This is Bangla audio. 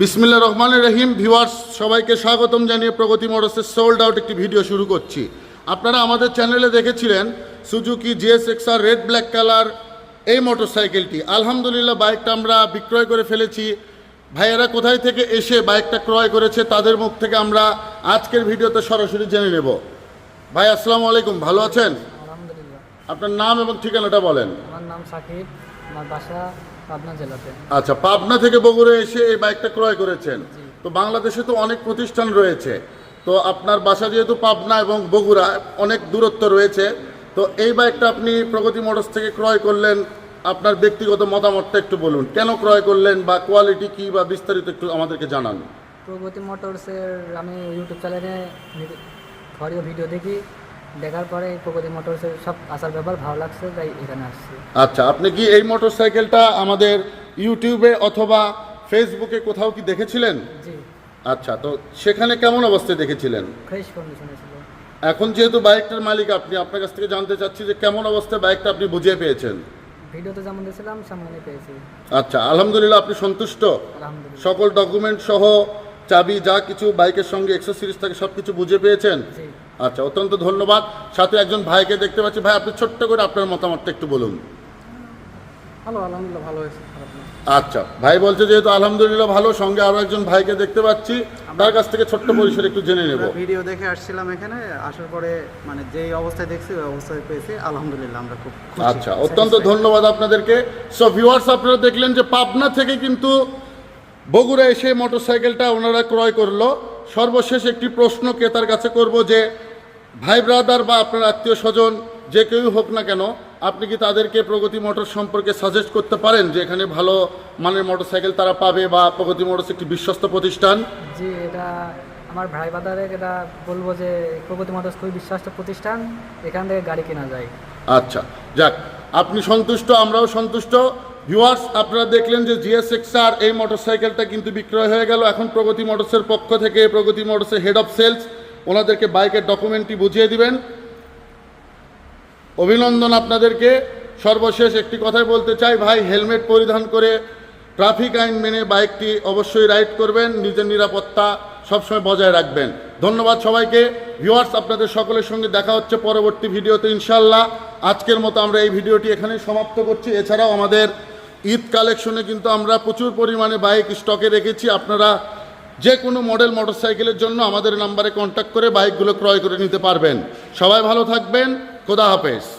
বিসমিল্লা রহমান রহিম ভিউয়ার্স সবাইকে স্বাগতম জানিয়ে প্রগতি মোটরসের সোল্ড আউট একটি ভিডিও শুরু করছি। আপনারা আমাদের চ্যানেলে দেখেছিলেন Suzuki GS XR red black colour এই মোটরসাইকেলটি। আলহামদুলিল্লাহ বাইকটা আমরা বিক্রয় করে ফেলেছি। ভাইয়েরা কোথায় থেকে এসে বাইকটা ক্রয় করেছে তাদের মুখ থেকে আমরা আজকের ভিডিওতে সরাসরি জেনে নেব। ভাই আসসালামু আলাইকুম ভালো আছেন? আপনার নাম এবং ঠিকানাটা বলেন। আমার নাম সাকিব আমার বাসা পাবনা জেলাতে। আচ্ছা পাবনা থেকে বগুড়া এসে এই বাইকটা ক্রয় করেছেন। তো বাংলাদেশে তো অনেক প্রতিষ্ঠান রয়েছে। তো আপনার বাসা যেহেতু পাবনা এবং বগুড়া অনেক দূরত্ব রয়েছে। তো এই বাইকটা আপনি প্রগতি মোটরস থেকে ক্রয় করলেন আপনার ব্যক্তিগত মতামতটা একটু বলুন। কেন ক্রয় করলেন বা কোয়ালিটি কি বা বিস্তারিত একটু আমাদেরকে জানান। প্রগতি মোটরসের আমি ইউটিউব চ্যানেলে ভিডিও দেখি। দেখার পরে প্রগতি মোটরসের সব আসার ব্যাপার ভালো লাগছে তাই এখানে আসছি। আচ্ছা আপনি কি এই মোটরসাইকেলটা আমাদের ইউটিউবে অথবা ফেসবুকে কোথাও কি দেখেছিলেন? জি। আচ্ছা তো সেখানে কেমন অবস্থায় দেখেছিলেন? ফ্রেশ কন্ডিশনে ছিল। এখন যেহেতু বাইকটার মালিক আপনি আপনার কাছ থেকে জানতে চাচ্ছি যে কেমন অবস্থায় বাইকটা আপনি বুঝিয়ে পেয়েছেন। ভিডিওতে যেমন দিয়েছিলাম সামনে পেয়েছি। আচ্ছা আলহামদুলিল্লাহ আপনি সন্তুষ্ট? আলহামদুলিল্লাহ। সকল ডকুমেন্ট সহ চাবি যা কিছু বাইকের সঙ্গে এক্সেসরিজ থাকে সব কিছু বুঝে পেয়েছেন? জি। আচ্ছা অত্যন্ত ধন্যবাদ। সাথে একজন ভাইকে দেখতে পাচ্ছি। ভাই আপনি ছোট্ট করে আপনার মতামতটা একটু বলুন। ভালো আলহামদুলিল্লাহ ভালো হয়েছে আচ্ছা ভাই বলছে যেহেতু আলহামদুলিল্লাহ ভালো সঙ্গে আরও একজন ভাইকে দেখতে পাচ্ছি। তার কাছ থেকে ছোট্ট পরিসরে একটু জেনে নেব। ভিডিও দেখে আসছিলাম এখানে আসার পরে মানে যেই অবস্থায় দেখছি ওই অবস্থায় পেয়েছি। আলহামদুলিল্লাহ আমরা খুব আচ্ছা অত্যন্ত ধন্যবাদ আপনাদেরকে। সো ভিউয়ার্স আপনারা দেখলেন যে পাবনা থেকে কিন্তু বগুড়া এসে মোটরসাইকেলটা ওনারা ক্রয় করল। সর্বশেষ একটি প্রশ্ন ক্রেতার কাছে করব যে ভাই ব্রাদার বা আপনার আত্মীয় স্বজন যে কেউই হোক না কেন আপনি কি তাদেরকে প্রগতি মোটর সম্পর্কে সাজেস্ট করতে পারেন যে এখানে ভালো মানের মোটরসাইকেল তারা পাবে বা প্রগতি মোটরস একটি বিশ্বস্ত প্রতিষ্ঠান? জি এটা আমার ভাই বাদারে এটা বলব যে প্রগতি মোটরস খুবই বিশ্বস্ত প্রতিষ্ঠান এখান থেকে গাড়ি কেনা যায়। আচ্ছা যাক আপনি সন্তুষ্ট আমরাও সন্তুষ্ট। ভিউয়ার্স আপনারা দেখলেন যে জিএসএক্স আর এই মোটরসাইকেলটা কিন্তু বিক্রয় হয়ে গেল। এখন প্রগতি মোটরসের পক্ষ থেকে প্রগতি মোটরসের হেড অফ সেলস ওনাদেরকে বাইকের ডকুমেন্টটি বুঝিয়ে দিবেন। অভিনন্দন আপনাদেরকে। সর্বশেষ একটি কথাই বলতে চাই, ভাই, হেলমেট পরিধান করে ট্রাফিক আইন মেনে বাইকটি অবশ্যই রাইড করবেন, নিজের নিরাপত্তা সবসময় বজায় রাখবেন। ধন্যবাদ সবাইকে। ভিউয়ার্স, আপনাদের সকলের সঙ্গে দেখা হচ্ছে পরবর্তী ভিডিওতে ইনশাল্লাহ আজকের মতো আমরা এই ভিডিওটি এখানেই সমাপ্ত করছি। এছাড়াও আমাদের ঈদ কালেকশনে কিন্তু আমরা প্রচুর পরিমাণে বাইক স্টকে রেখেছি। আপনারা যে কোনো মডেল মোটরসাইকেলের জন্য আমাদের নাম্বারে কন্ট্যাক্ট করে বাইকগুলো ক্রয় করে নিতে পারবেন। সবাই ভালো থাকবেন। খোদা হাফেজ।